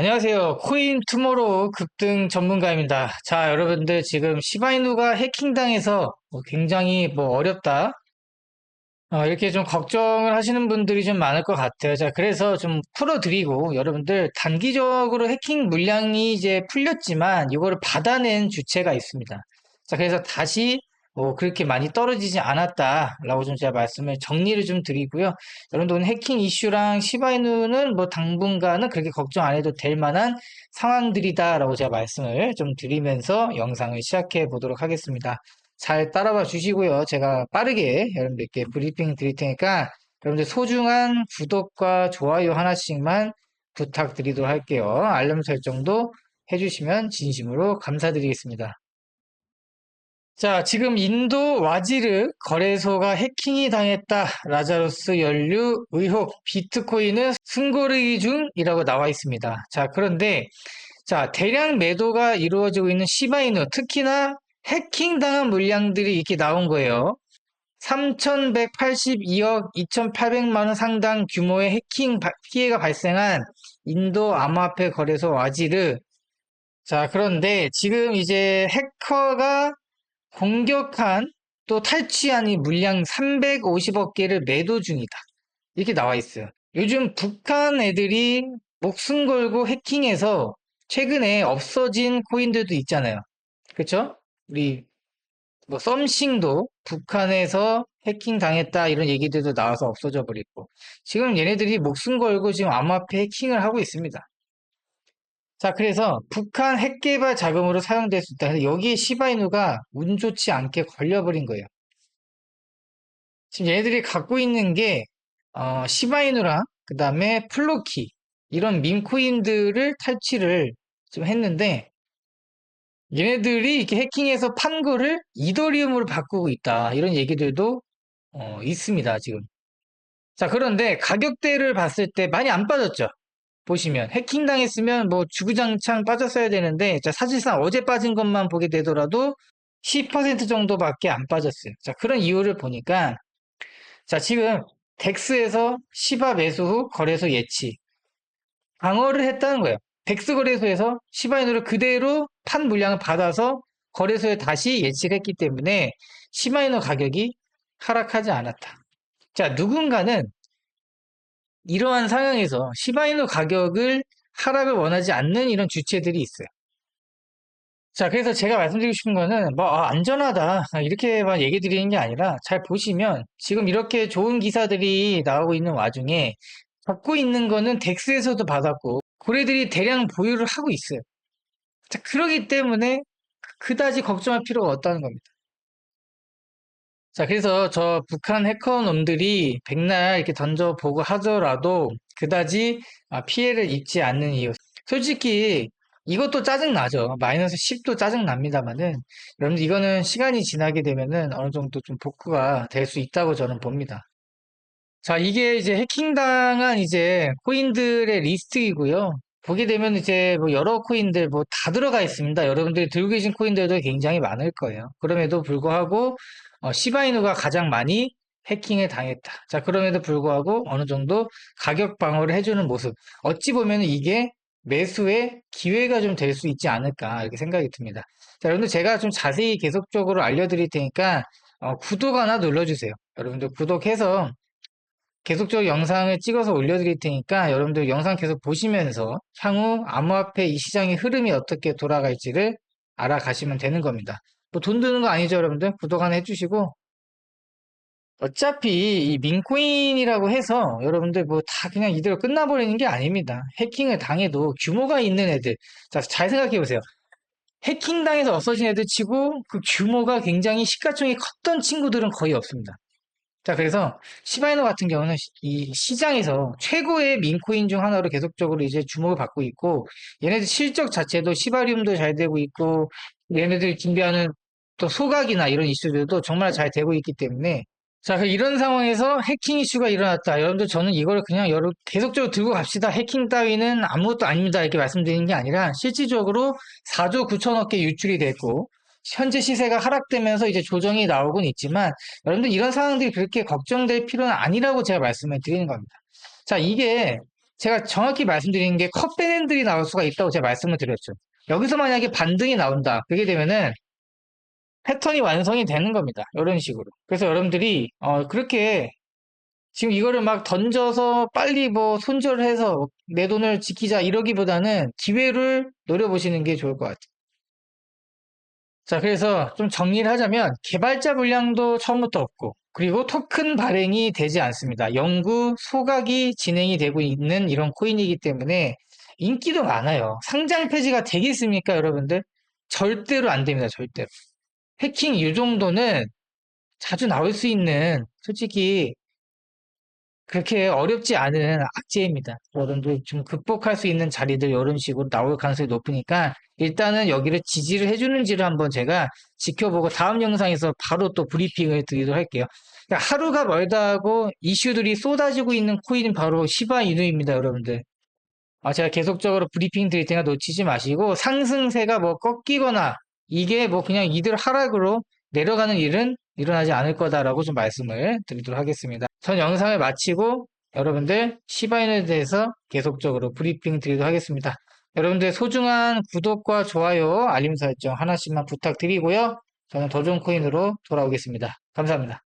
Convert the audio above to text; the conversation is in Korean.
안녕하세요. 코인 투모로우 급등 전문가입니다. 자, 여러분들 지금 시바이누가 해킹당해서 뭐 굉장히 뭐 어렵다. 어, 이렇게 좀 걱정을 하시는 분들이 좀 많을 것 같아요. 자, 그래서 좀 풀어드리고 여러분들 단기적으로 해킹 물량이 이제 풀렸지만 이거를 받아낸 주체가 있습니다. 자, 그래서 다시 뭐 그렇게 많이 떨어지지 않았다라고 좀 제가 말씀을 정리를 좀 드리고요. 여러분들 오늘 해킹 이슈랑 시바이누는 뭐 당분간은 그렇게 걱정 안 해도 될 만한 상황들이다라고 제가 말씀을 좀 드리면서 영상을 시작해 보도록 하겠습니다. 잘 따라와 주시고요. 제가 빠르게 여러분들께 브리핑 드릴 테니까 여러분들 소중한 구독과 좋아요 하나씩만 부탁드리도록 할게요. 알람 설정도 해주시면 진심으로 감사드리겠습니다. 자, 지금 인도 와지르 거래소가 해킹이 당했다. 라자로스 연류 의혹 비트코인은 승고르기 중이라고 나와 있습니다. 자, 그런데 자, 대량 매도가 이루어지고 있는 시바이누, 특히나 해킹당한 물량들이 이렇게 나온 거예요. 3,182억 2,800만 원 상당 규모의 해킹 피해가 발생한 인도 암호화폐 거래소 와지르. 자, 그런데 지금 이제 해커가 공격한 또 탈취한 이 물량 350억 개를 매도 중이다. 이렇게 나와 있어요. 요즘 북한 애들이 목숨 걸고 해킹해서 최근에 없어진 코인들도 있잖아요. 그쵸? 우리 뭐 썸싱도 북한에서 해킹 당했다 이런 얘기들도 나와서 없어져 버리고 지금 얘네들이 목숨 걸고 지금 암호화폐 해킹을 하고 있습니다. 자, 그래서 북한 핵개발 자금으로 사용될 수 있다. 여기에 시바이누가 운 좋지 않게 걸려버린 거예요. 지금 얘네들이 갖고 있는 게 어, 시바이누랑 그 다음에 플로키 이런 밈코인들을 탈취를 좀 했는데 얘네들이 이렇게 해킹해서 판 거를 이더리움으로 바꾸고 있다. 이런 얘기들도 어, 있습니다, 지금. 자, 그런데 가격대를 봤을 때 많이 안 빠졌죠? 보시면 해킹 당했으면 뭐 주구장창 빠졌어야 되는데 자, 사실상 어제 빠진 것만 보게 되더라도 10% 정도밖에 안 빠졌어요. 자, 그런 이유를 보니까 자, 지금 덱스에서 시바 매수 후 거래소 예치 방어를 했다는 거예요. 덱스 거래소에서 시바인으로 그대로 판 물량을 받아서 거래소에 다시 예치를 했기 때문에 시바이너 가격이 하락하지 않았다. 자, 누군가는 이러한 상황에서 시바이누 가격을 하락을 원하지 않는 이런 주체들이 있어요. 자, 그래서 제가 말씀드리고 싶은 거는 뭐 아, 안전하다 이렇게만 얘기 드리는 게 아니라 잘 보시면 지금 이렇게 좋은 기사들이 나오고 있는 와중에 갖고 있는 거는 덱스에서도 받았고 고래들이 대량 보유를 하고 있어요. 자, 그러기 때문에 그다지 걱정할 필요가 없다는 겁니다. 자, 그래서 저 북한 해커놈들이 백날 이렇게 던져보고 하더라도 그다지 아, 피해를 입지 않는 이유. 솔직히 이것도 짜증나죠. 마이너스 10도 짜증납니다만은 여러분들 이거는 시간이 지나게 되면은 어느 정도 좀 복구가 될 수 있다고 저는 봅니다. 자, 이게 이제 해킹당한 이제 코인들의 리스트이고요. 보게 되면 이제 뭐 여러 코인들 뭐 다 들어가 있습니다. 여러분들이 들고 계신 코인들도 굉장히 많을 거예요. 그럼에도 불구하고 어, 시바이누가 가장 많이 해킹에 당했다. 자, 그럼에도 불구하고 어느 정도 가격 방어를 해주는 모습. 어찌 보면 이게 매수의 기회가 좀 될 수 있지 않을까 이렇게 생각이 듭니다. 자, 여러분들 제가 좀 자세히 계속적으로 알려드릴 테니까 어, 구독 하나 눌러주세요. 여러분들 구독해서 계속적으로 영상을 찍어서 올려드릴 테니까 여러분들 영상 계속 보시면서 향후 암호화폐 이 시장의 흐름이 어떻게 돌아갈지를 알아가시면 되는 겁니다. 뭐 돈 드는 거 아니죠, 여러분들? 구독 하나 해주시고. 어차피 이 민코인이라고 해서 여러분들 뭐 다 그냥 이대로 끝나버리는 게 아닙니다. 해킹을 당해도 규모가 있는 애들. 자, 잘 생각해 보세요. 해킹 당해서 없어진 애들 치고 그 규모가 굉장히 시가총이 컸던 친구들은 거의 없습니다. 자, 그래서 시바이노 같은 경우는 이 시장에서 최고의 민코인 중 하나로 계속적으로 이제 주목을 받고 있고 얘네들 실적 자체도 시바리움도 잘 되고 있고 얘네들이 준비하는 또 소각이나 이런 이슈들도 정말 잘 되고 있기 때문에 자, 그 이런 상황에서 해킹 이슈가 일어났다. 여러분들 저는 이걸 그냥 여러 계속적으로 들고 갑시다. 해킹 따위는 아무것도 아닙니다. 이렇게 말씀드리는 게 아니라 실질적으로 4조 9천억 개 유출이 됐고 현재 시세가 하락되면서 이제 조정이 나오곤 있지만 여러분들 이런 상황들이 그렇게 걱정될 필요는 아니라고 제가 말씀을 드리는 겁니다. 자, 이게 제가 정확히 말씀드린 게 컵밴들이 나올 수가 있다고 제가 말씀을 드렸죠. 여기서 만약에 반등이 나온다. 그게 되면은 패턴이 완성이 되는 겁니다. 이런 식으로. 그래서 여러분들이 어, 그렇게 지금 이거를 막 던져서 빨리 뭐 손절해서 내 돈을 지키자 이러기보다는 기회를 노려보시는 게 좋을 것 같아요. 자, 그래서 좀 정리를 하자면 개발자 물량도 처음부터 없고 그리고 토큰 발행이 되지 않습니다. 연구, 소각이 진행이 되고 있는 이런 코인이기 때문에 인기도 많아요. 상장 폐지가 되겠습니까, 여러분들? 절대로 안 됩니다, 절대로. 해킹 이 정도는 자주 나올 수 있는 솔직히 그렇게 어렵지 않은 악재입니다. 여러분들 좀 극복할 수 있는 자리들 이런 식으로 나올 가능성이 높으니까 일단은 여기를 지지를 해주는지를 한번 제가 지켜보고 다음 영상에서 바로 또 브리핑을 드리도록 할게요. 그러니까 하루가 멀다 하고 이슈들이 쏟아지고 있는 코인은 바로 시바 이누입니다, 여러분들. 아, 제가 계속적으로 브리핑 드릴 테니까 놓치지 마시고 상승세가 뭐 꺾이거나 이게 뭐 그냥 이들 하락으로 내려가는 일은 일어나지 않을 거다라고 좀 말씀을 드리도록 하겠습니다. 전 영상을 마치고 여러분들 시바인에 대해서 계속적으로 브리핑 드리도록 하겠습니다. 여러분들 소중한 구독과 좋아요, 알림 설정 하나씩만 부탁드리고요. 저는 더 좋은 코인으로 돌아오겠습니다. 감사합니다.